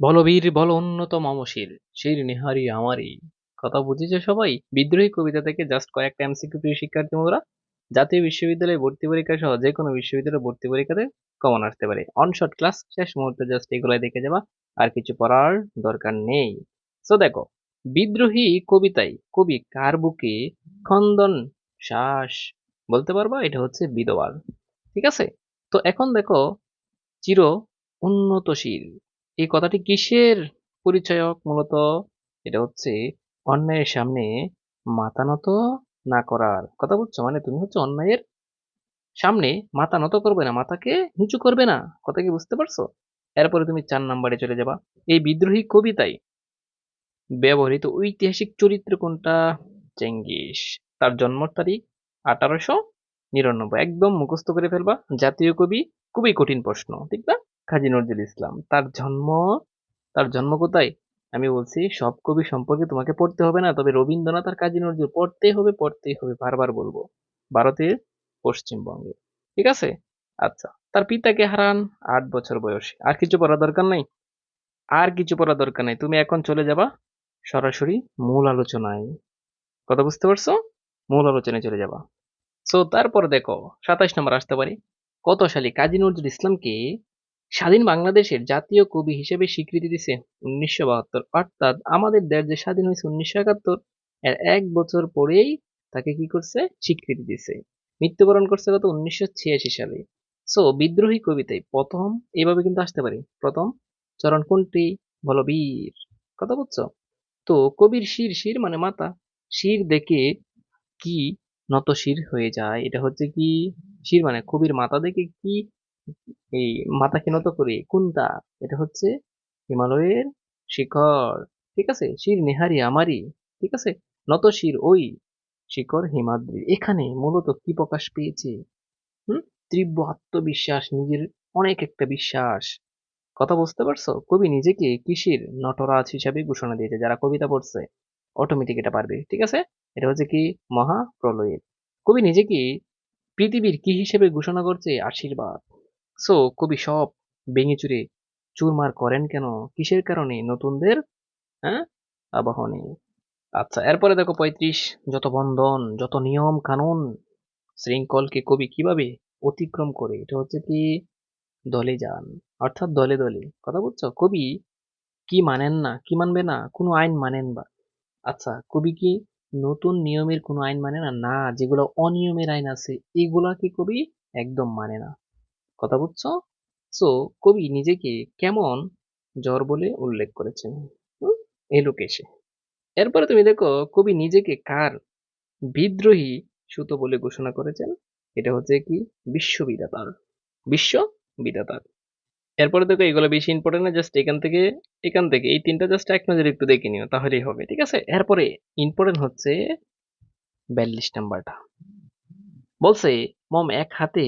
বলবীর বল উন্নত মমশির শির নিহারি আমারই। কথা বুঝেছে সবাই? বিদ্রোহী কবিতা থেকে জাস্ট কয়েকটা এমসিকিউ প্রিয় শিক্ষার্থী বন্ধুরা, জাতীয় বিশ্ববিদ্যালয়ে ভর্তি পরীক্ষা সহ যে কোনো বিশ্ববিদ্যালয়ে ভর্তি পরীক্ষাতে কমন আসতে পারে। অনশট ক্লাস শেষ মুহূর্তে জাস্ট এগুলাই দেখে যাবা, আর কিছু পড়ার দরকার নেই। সো দেখো, বিদ্রোহী কবিতায় কবি কার বুকে খন্দন শ্বাস? বলতে পারবা এটা হচ্ছে বিধবার। ঠিক আছে? তো এখন দেখো, চির উন্নতশীল এই কথাটি কিসের পরিচয়ক মূলত? এটা হচ্ছে অন্যায়ের সামনে মাথা নত না করার কথা বলছো মানে তুমি হচ্ছে অন্যায়ের সামনে মাথা নত করবে না, মাথাকে নিচু করবে না, কথা কি বুঝতে পারছ? এরপরে তুমি চার নাম্বারে চলে যাবা। এই বিদ্রোহী কবিতায় ব্যবহৃত ঐতিহাসিক চরিত্র কোনটা? চেঙ্গিস। তার জন্ম তারিখ আঠারোশো নিরানব্বই। একদম মুখস্থ করে ফেলবা। জাতীয় কবি, খুবই কঠিন প্রশ্ন, ঠিক না? কাজী নজরুল ইসলাম। তার জন্ম তার জন্ম কোথায়? আমি বলছি, সব কবি সম্পর্কে তোমাকে পড়তে হবে না, তবে রবীন্দ্রনাথ আর কাজী নজরুল পড়তেই হবে পড়তেই হবে, বারবার বলব। ভারতের পশ্চিমবঙ্গে। ঠিক আছে? আচ্ছা তার পিতাকে হারান আট বছর বয়সে। আর কিছু পড়া দরকার নাই? আর কিছু পড়া দরকার নাই। তুমি এখন চলে যাবা সরাসরি মূল আলোচনায়। কথা বুঝতে পারছ? মূল আলোচনায় চলে যাবা। সো তারপর দেখো, সাতাশ নম্বর আসতে পারি। কত সালে কাজী নজরুল ইসলামকে স্বাধীন বাংলাদেশের জাতীয় কবি হিসেবে স্বীকৃতি দিছে উনিশশো বাহাত্তর। অর্থাৎ আমাদের দেশ যে স্বাধীন হয়েছে উনিশশো একাত্তর, এর এক বছর পরেই তাকে কি করছে? স্বীকৃতি দিছে মৃত্যুবরণ করছে কত? উনিশশো ছিয়াশি সালে। সো বিদ্রোহী কবিতায় প্রথম এইভাবে কিন্তু আসতে পারি। প্রথম, চরণ কোনটি? বলো বীর। কথা বুঝছ তো কবির শির শির মানে মাতা শির দেখে কি নত শির হয়ে যায়? এটা হচ্ছে কি? শির মানে কবির মাতা দেখে কি এই মাথাকে নত করে। কোনটা? এটা হচ্ছে হিমালয়ের শিখর। ঠিক আছে? শির নেহারি আমারই। ঠিক আছে? নত শির ওই শিখর হিমাদ্রি এখানে মূলত কি প্রকাশ পেয়েছে? হুম? তীব্র আত্মবিশ্বাস, নিজের অনেক একটা বিশ্বাস। কথা বুঝতে পারছ? কবি নিজেকে কিসের নটরাজ হিসাবে ঘোষণা দিয়েছে। যারা কবিতা পড়ছে অটোমেটিক এটা পারবে। ঠিক আছে? এটা হচ্ছে কি? মহাপ্রলয়ের। কবি নিজেকে পৃথিবীর কি হিসেবে ঘোষণা করছে? আশীর্বাদ। সো কবি সব ভেঙে চুরে চুরমার করেন কেন? কিসের কারণে? নতুনদের হ্যাঁ? আবাহনে। আচ্ছা এরপরে দেখো পঁয়ত্রিশ, যত বন্ধন, যত নিয়ম কানুন, শৃঙ্খলকে কবি কীভাবে অতিক্রম করে? এটা হচ্ছে কি, দলে যান। অর্থাৎ দলে দলে। কথা বুঝছ? কবি কি মানেন না, কি মানবে না, কোনো আইন মানেন বা। আচ্ছা কবি কি নতুন নিয়মের কোনো আইন মানে না? না, যেগুলো অনিয়মের আইন আছে, এগুলা কি কবি একদম মানে না। কথা বুঝছ? সো কবি নিজেকে কেমন জ্বর বলে উল্লেখ করেছেন। এই লোকেশে এরপরে তুমি দেখো, কবি নিজেকে কার বিদ্রোহী সুতো বলে ঘোষণা করেছেন? এটা হচ্ছে কি? বিশ্ববিদাতার বিশ্ব বিধাতার এরপরে দেখো, এগুলো বেশি ইম্পর্টেন্ট না জাস্ট এখান থেকে এখান থেকে। এই তিনটা জাস্ট এক নজরে একটু দেখে নিও, তাহলেই হবে, ঠিক আছে? এরপরে ইম্পর্টেন্ট হচ্ছে, বিয়াল্লিশ নাম্বারটা। বলছে, মম এক হাতে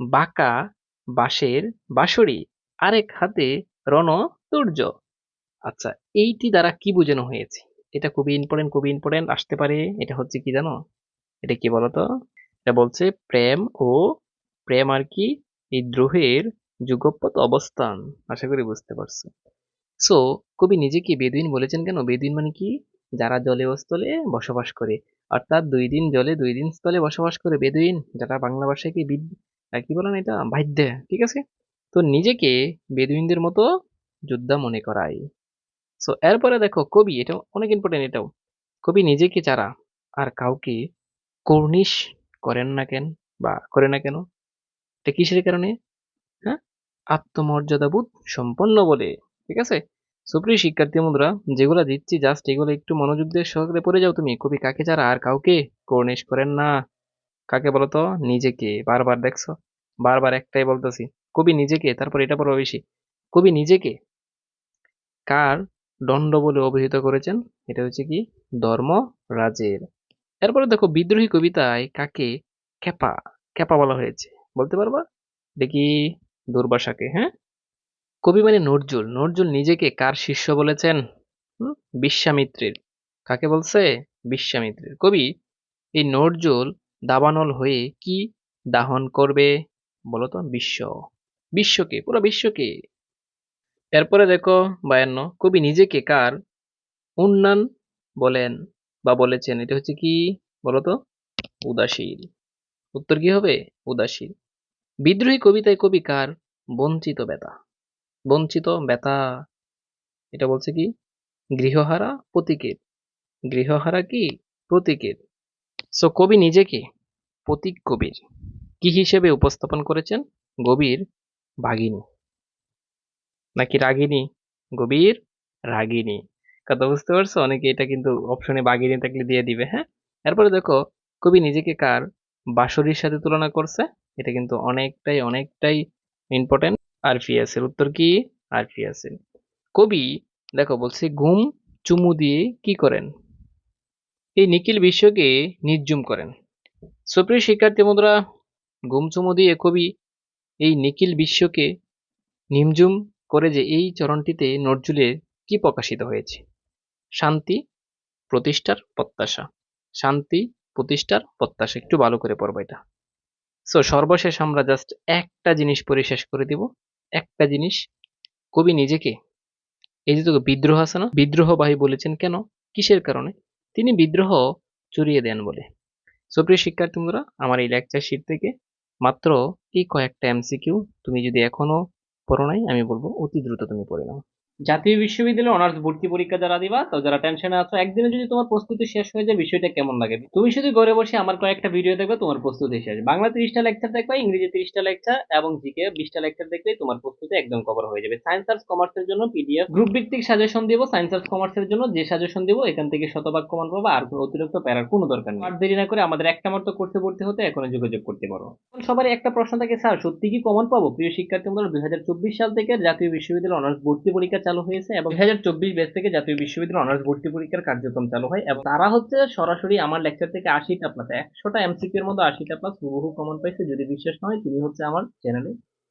বাঁকা, বাঁশের বাঁশরি, আরেক হাতে রণ তুর্য। আচ্ছা এইটি দ্বারা কি বোঝানো হয়েছে? এটা খুবই ইম্পর্টেন্ট খুবই ইম্পর্টেন্ট আসতে পারে। এটা হচ্ছে কি জানো? এটা কি বলতো? এটা বলছে প্রেম ও প্রেম আর কি, এই দ্রোহের যুগপৎ অবস্থান। আশা করি বুঝতে পারছ। সো কবি নিজেকে বেদুইন বলেছেন কেন? বেদুইন মানে কি? যারা জলে ও স্থলে বসবাস করে। অর্থাৎ দুই দিন জলে, দুই দিন স্থলে বসবাস করে বেদুইন, যারা বাংলা ভাষায় কি বলেন এটা? বাধ্য, ঠিক আছে? তো নিজেকে বেদুইনদের মতো যোদ্ধা মনে করায় সো এরপরে দেখো, কবি এটা অনেক ইম্পর্টেন্ট এটাও। কবি নিজেকে যারা আর কাউকে কর্নিশ করেন না কেন বা করে না কেন, এটা কিসের কারণে? হ্যাঁ? আত্মমর্যাদাবোধ সম্পন্ন বলে, ঠিক আছে? সুপ্রিয় শিক্ষার্থী বন্ধুরা, যেগুলো দিচ্ছি জাস্ট এগুলো একটু মনোযোগ দিয়ে সহকারে পড়ে যাও তুমি। কবি, কাকে ছাড়া আর কাউকে কর্নিশ করেন না কাকে বলতো? নিজেকে। বারবার দেখছ? বারবার একটাই বলতেছি, কবি নিজেকে, তারপর এটা বলো বেশি, কবি নিজেকে কার দণ্ড বলে অভিহিত করেছেন? এটা হচ্ছে কি? ধর্মরাজের এরপরে দেখো, বিদ্রোহী কবিতায় কাকে ক্যাপা খেপা বলা হয়েছে, বলতে পারবা? দেখি দুর্বাসাকে হ্যাঁ? কবি মানে নজরুল নজরুল নিজেকে কার শিষ্য বলেছেন? বিশ্বামিত্রের। কাকে বলছে? বিশ্বামিত্রের। কবি এই নজরুল দাবানল হয়ে কি দাহন করবে বলতো বিশ্ব। বিশ্বকে, পুরো বিশ্বকে। এরপরে দেখো, বায়ান্ন, কবি নিজেকে কার উন্নয়ন বলেন বা বলেছেন? এটা হচ্ছে কি বলতো উদাসীন। উত্তর কি হবে? উদাসীন। বিদ্রোহী কবিতায় কবি কার? বঞ্চিত বেতা। বঞ্চিত বেতা। এটা বলছে কি? গৃহহারা প্রতীকের। গৃহহারা কি? প্রতীকের। সো কবি নিজেকে প্রতীক কবির। কি হিসেবে উপস্থাপন করেছেন? গভীর ভাগিনী। নাকি রাগিনী? গভীর রাগিনী। কথা বুঝতে পারছ? অনেকে এটা কিন্তু অপশনে বাগিনী থাকলে দিয়ে দিবে হ্যাঁ? এরপরে দেখো, কবি নিজেকে কার? বাঁশরীর সাথে তুলনা করছে। এটা কিন্তু অনেকটাই অনেকটাই ইম্পর্টেন্ট আরপিএস এর উত্তর কি? আরপিএস এর কবি, দেখো, বলছে, ঘুম চুমু দিয়ে কি করেন? এই নিখিল বিশ্বকে নির্জুম করেন। সুপ্রিয় শিক্ষার্থী বন্ধুরা ঘুম চুমু দিয়ে কবি এই নিখিল বিশ্বকে নিমজুম করে যে এই চরণটিতে নজরুলের কি প্রকাশিত হয়েছে? শান্তি, প্রতিষ্ঠার প্রত্যাশা। শান্তি, প্রতিষ্ঠার প্রত্যাশা। একটু ভালো করে পড়ব এটা। সো সর্বশেষ আমরা জাস্ট একটা জিনিস পড়ে শেষ করে দিব। একটা জিনিস, কবি নিজেকে, এই যে তো বিদ্রোহ আছে না, বিদ্রোহবাহী বলেছেন কেন? কিসের কারণে? তিনি বিদ্রোহ চুরিয়ে দেন বলে। সুপ্রিয় শিক্ষার্থী বন্ধুরা, আমার এই লেকচার শিট থেকে মাত্র এই কয়েকটা এমসিকিউ তুমি যদি এখনও পড়ো নাই, আমি বলব অতি দ্রুত তুমি পড়ে নাও। জাতীয় বিশ্ববিদ্যালয়ে অনার্স ভর্তি পরীক্ষা যারা দিবা, তো যারা টেনশনে আছো, একদিনে যদি তোমার প্রস্তুতি শেষ হয়ে যায়, বিষয়টা কেমন লাগে? তুমি শুধু ঘরে বসে আমার কয়েকটা ভিডিও দেখবে, তোমার প্রস্তুতি শেষ। বাংলা তিরিশটা লেকচার দেখবে, ইংরেজি তিরিশটা লেকচার এবং জিকে বিশটা লেকচার দেখবে তোমার প্রস্তুতি একদম কভার হয়ে যাবে। সায়েন্স আর্টস কমার্সের জন্য পিডিএফ গ্রুপ ভিত্তিক সাজেশন দিব সায়েন্স আর্টস কমার্সের জন্য যে সাজেশন দিব, এখান থেকে শতভাগ কমান পাবা, আর কোনো অতিরিক্ত প্যারার কোনো দরকার নেই। আর দেরি না করে আমাদের একটা মাত্র করতে ভর্তি হতে এখনও যোগাযোগ করতে পারো। সবারই একটা প্রশ্ন থাকে, স্যার, সত্যি কি কমন পাবো? প্রিয় শিক্ষার্থী দুই সাল থেকে জাতীয় বিশ্ববিদ্যালয় অনার্স ভর্তি পরীক্ষা চালু হয়েছে এবং দুই হাজার চব্বিশ ব্যাচ থেকে জাতীয় বিশ্ববিদ্যালয় অনার্স ভর্তি পরীক্ষার কার্যক্রম চালু হয় এবং তারা হচ্ছে সরাসরি আমার লেকচার থেকে আশিটা প্লাস একশোটা এমসিকিউ এর মধ্যে আশিটা প্লাস হুবহু কমন পাইছে, যদি বিশ্বাস না হয়, তুমি হচ্ছে আমার চ্যানেলে